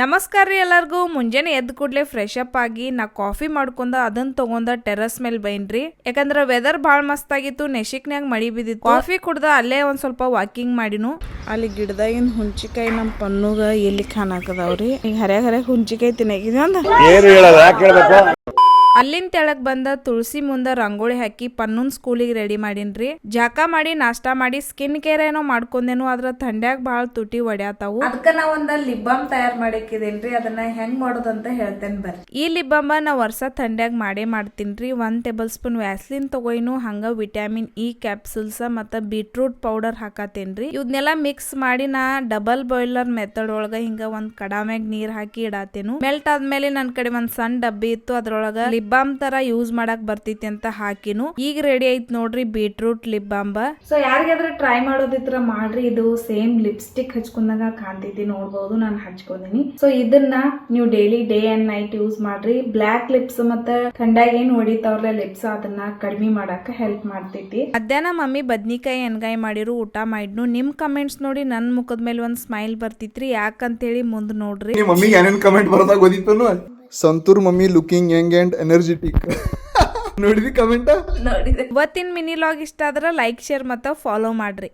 ನಮಸ್ಕಾರ ರೀ ಎಲ್ಲರಿಗೂ. ಮುಂಜಾನೆ ಎದ್ದ ಕೂಡ್ಲೆ ಫ್ರೆಶ್ ಅಪ್ ಆಗಿ ನಾ ಕಾಫಿ ಮಾಡ್ಕೊಂಡ ಅದನ್ನ ತಗೊಂಡ ಟೆರಸ್ ಮೇಲೆ ಬೈನ್ರಿ. ಯಾಕಂದ್ರ ವೆದರ್ ಬಹಳ ಮಸ್ತ್ ಆಗಿತ್ತು ನೆಶಿಕ್ನ್ಯಾಗ ಮಳಿ ಬಿದ್ದಿತ್ತು. ಕಾಫಿ ಕುಡ್ದ ಅಲ್ಲೇ ಒಂದ್ ಸ್ವಲ್ಪ ವಾಕಿಂಗ್ ಮಾಡಿನು. ಅಲ್ಲಿ ಗಿಡದಾಗಿನ ಹುಂಚಿಕಾಯಿ ನಮ್ಮ ಪನ್ನುಗ ಎಲ್ಲಿ ಖಾನಾಕದಾವ್ರಿ ಈಗ ಹರ್ಯಾಗ ಹರ್ಯಾಗ ಹುಂಚಿಕಾಯಿ ತಿನ್ನಾಗಿದೆ ಅಲ್ಲಿಂದ ತೆಳಗ್ ಬಂದ ತುಳಸಿ ಮುಂದ ರಂಗೋಳಿ ಹಾಕಿ ಪನ್ನೂನ್ ಸ್ಕೂಲಿಗೆ ರೆಡಿ ಮಾಡೀನ್ರಿ. ಜಾಕ ಮಾಡಿ ನಾಷ್ಟಾ ಮಾಡಿ ಸ್ಕಿನ್ ಕೇರ್ ಏನೋ ಮಾಡ್ಕೊಂಡೇನು ಅದ್ರ ಥಂಡ್ಯಾಗ ಬಹಳ ತುಟಿ ಒಡ್ಯಾತಾವು. ಅದಕ್ಕ ನಾ ಒಂದ ಲಿಪ್ ಬಾಮ್ ತಯಾರ್ ಮಾಡಿಕ್ಕಿದೇನ್ರಿ ಅದನ್ನ ಹೆಂಗ್ ಅಂತ ಹೇಳ್ತೇನೆ ಬರ್ರಿ. ಈ ಲಿಪ್ ಬಾಮ್ ನಾ ವರ್ಷ ಥಂಡ್ಯಾಗ ಮಾಡೇ ಮಾಡ್ತೀನ್ರಿ. ಒಂದ್ ಟೇಬಲ್ ಸ್ಪೂನ್ ವ್ಯಾಸ್ಲಿನ್ ತಗೋಯ್ನು ಹಂಗ ವಿಟಾಮಿನ್ ಇ ಕ್ಯಾಪ್ಸುಲ್ಸ್ ಮತ್ತ ಬೀಟ್ರೂಟ್ ಪೌಡರ್ ಹಾಕತೇನ್ರಿ. ಇವನ್ನೆಲ್ಲ ಮಿಕ್ಸ್ ಮಾಡಿ ನಾ ಡಬಲ್ ಬಾಯ್ಲರ್ ಮೆಥಡ್ ಒಳಗ ಹಿಂಗ ಒಂದ್ ಕಡಾಮ್ಯಾಗ ನೀರ್ ಹಾಕಿ ಇಡಾತೇನು. ಮೆಲ್ಟ್ ಆದ್ಮೇಲೆ ನನ್ ಕಡೆ ಒಂದ್ ಸಣ್ಣ ಡಬ್ಬಿ ಇತ್ತು ಅದ್ರೊಳಗ ಲಿಪ್ ಬಾಮ್ ತರ ಯೂಸ್ ಮಾಡಕ್ ಬರ್ತೈತಿ ಅಂತ ಹಾಕಿನು. ಈಗ ರೆಡಿ ಆಯ್ತು ನೋಡ್ರಿ ಬೀಟ್ರೂಟ್ ಲಿಪ್ ಬಾಂಬ. ಸೊ ಯಾರಿಗಾದ್ರೂ ಟ್ರೈ ಮಾಡೋದಿತ್ರ ಮಾಡ್ರಿ. ಇದು ಸೇಮ್ ಲಿಪ್ಸ್ಟಿಕ್ ಹಚ್ಕೊಂಡಾಗ ಕಾಣ್ತೈತಿ ನೋಡ್ಬೋದು ನಾನು ಹಚ್ಕೊಂಡಿನಿ. ಸೊ ಇದನ್ನ ನೀವು daily day and night use ಮಾಡ್ರಿ. ಬ್ಲಾಕ್ ಲಿಪ್ಸ್ ಮತ್ತ ಥಂಡಾಗ ಏನ್ ಹೊಡಿತಾವ್ರಲ್ಲ ಲಿಪ್ಸ್ ಅದನ್ನ ಕಡಿಮೆ ಮಾಡಾಕ ಹೆಲ್ಪ್ ಮಾಡ್ತೈತಿ. ಮಧ್ಯಾಹ್ನ ಮಮ್ಮಿ ಬದ್ನಿಕಾಯಿ ಎಣ್ಗಾಯಿ ಮಾಡಿರು ಊಟ ಮಾಡಿದ್ನು. ನಿಮ್ ಕಮೆಂಟ್ಸ್ ನೋಡಿ ನನ್ ಮುಖದ ಮೇಲೆ ಒಂದ್ ಸ್ಮೈಲ್ ಬರ್ತಿತ್ರಿ. ಯಾಕಂತೇಳಿ ಮುಂದ್ ನೋಡ್ರಿ. ಮಮ್ಮಿ ಏನೇನ್ ಏನೇನು ಕಮೆಂಟ್ ಬರೋದಾಗ ಓದಿತ್ತು Santoor mummy looking young and energetic. ನೋಡಿದಿ ಕಮೆಂಟ? ಇವತ್ತಿನ ಮಿನಿ ಲಾಗ್ ಇಷ್ಟ ಆದ್ರೆ ಲೈಕ್ ಶೇರ್ ಮತ್ತು ಫಾಲೋ ಮಾಡ್ರಿ.